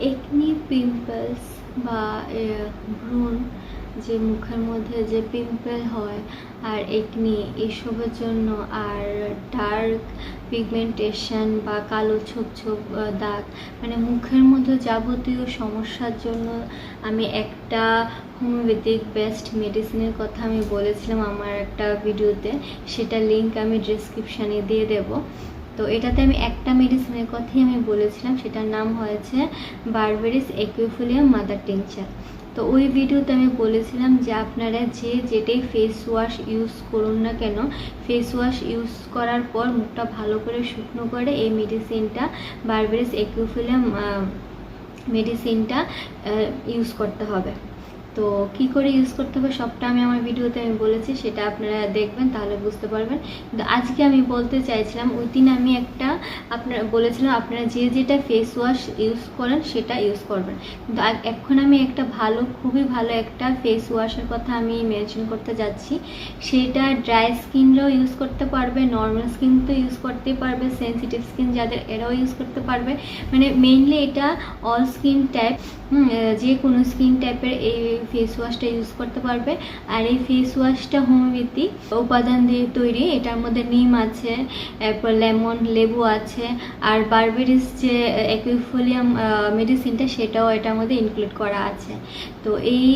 Acne pimples বা এ, যে মুখের মধ্যে যে পিম্পল হয় আর একনি এসবের জন্য আর ডার্ক পিগমেন্টেশন বা কালো ছোপ ছোপ দাগ মানে মুখের মধ্যে যাবতীয় সমস্যার জন্য আমি একটা হোমিওপ্যাথিক বেস্ট মেডিসিনের কথা আমি বলেছিলাম আমার একটা ভিডিওতে সেটা লিংক আমি ডিসক্রিপশানে দিয়ে দেবো। তো এটাতে আমি একটা মেডিসিনের কথাই আমি বলেছিলাম, সেটার নাম হয়েছে বারবেরিস একুইফুলিয়াম মাদার টিংচার তো ওই ভিডিওতে আমি বলেছিলাম যে আপনারা যে যেটাই ফেস ওয়াশ ইউজ করুন না কেন ফেস ওয়াশ ইউজ করার পর মুখটা ভালো করে শুকনো করে এই মেডিসিনটা বারবেরিস একুইফুলিয়াম মেডিসিনটা ইউজ করতে হবে। তো কি করে ইউজ করতে হবে সবটা আমি আমার ভিডিওতে আমি বলেছি, সেটা আপনারা দেখবেন, তাহলে বুঝতে পারবেন। কিন্তু আজকে আমি বলতে চাইছিলাম, ওই দিন আমি একটা আপনার বলেছিলাম, আপনারা যে যেটা ফেস ওয়াশ ইউজ করেন, সেটা ইউজ করবেন। কিন্তু এখন আমি একটা ভালো, খুবই ভালো একটা ফেস ওয়াশের কথা আমি মেনশন করতে যাচ্ছি। সেটা ড্রাই স্কিনরাও ইউজ করতে পারবে নর্মাল স্কিন তো ইউজ করতেই পারবে সেনসিটিভ স্কিন যাদের, এরাও ইউজ করতে পারবে। মানে মেইনলি এটা অল স্কিন টাইপ যে কোনো স্কিন টাইপের এই ফেস ওয়াশটা ইউজ করতে পারবে। আর এই ফেস ওয়াশটা হোমিওপ্যাথিক উপাদান দিয়ে তৈরি। এটার মধ্যে নিম আছে, এরপর লেমন লেবু আছে, আর বারবেরিস যে অ্যাকুইফোলিয়াম মেডিসিনটা সেটাও এটার মধ্যে ইনক্লুড করা আছে। তো এই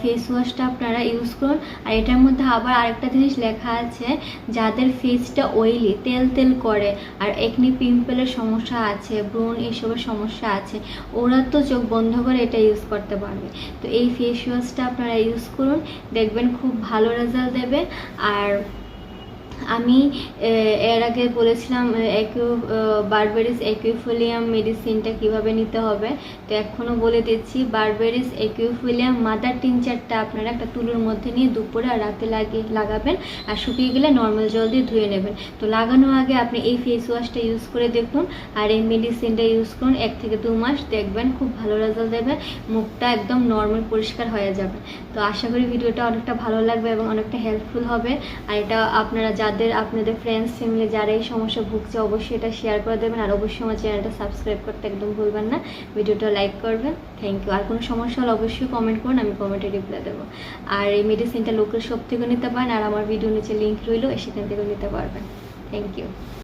ফেস ওয়াশটা আপনারা ইউজ করুন। আর এটার মধ্যে আবার আরেকটা জিনিস লেখা আছে, যাদের ফেসটা অয়েলি তেল তেল করে, আর একনি পিম্পলের সমস্যা আছে ব্রণ এসবের সমস্যা আছে, ওরা তো চোখ বন্ধ করে এটা ইউজ করতে পারবে। তো এই ফেস ওয়াশটা আপনারা ইউজ করুন দেখবেন খুব ভালো রেজাল্ট দেবে। আর আমি এর আগে বলেছিলাম অ্যাকিউ বারবেরিস অ্যাকিউফোলিয়াম মেডিসিনটা কীভাবে নিতে হবে। তো এখনও বলে দিচ্ছি, বারবেরিস অ্যাকিউফোলিয়াম মাদার টিনচারটা আপনারা একটা তুলোর মধ্যে নিয়ে দুপুরে আর রাতে লাগিয়ে লাগাবেন আর শুকিয়ে গেলে নর্মাল জল দিয়ে ধুয়ে নেবেন। তো লাগানোর আগে আপনি এই ফেস ওয়াশটা ইউজ করে দেখুন আর এই মেডিসিনটা ইউজ করুন, এক থেকে দু মাস দেখবেন খুব ভালো রেজাল্ট দেবে, মুখটা একদম নর্মাল পরিষ্কার হয়ে যাবে। তো আশা করি ভিডিওটা অনেকটা ভালো লাগবে এবং অনেকটা হেল্পফুল হবে। আর এটা আপনারা যাদের আপনাদের ফ্রেন্ডস ফ্যামিলি যারা এই সমস্যা ভুগছে, অবশ্যই এটা শেয়ার করে দেবেন। আর অবশ্যই আমার চ্যানেলটা সাবস্ক্রাইব করতে একদম ভুলবেন না। ভিডিওটা লাইক করবেন। থ্যাংক ইউ আর কোনো সমস্যা হলে অবশ্যই কমেন্ট করুন, আমি কমেন্টে রিপ্লাই দেবো। আর এই মেডিসিনটা লোকের সব থেকে নিতে পারেন, আর আমার ভিডিও নিচে লিঙ্ক রইল, সেখান থেকেও নিতে পারবেন। Thank you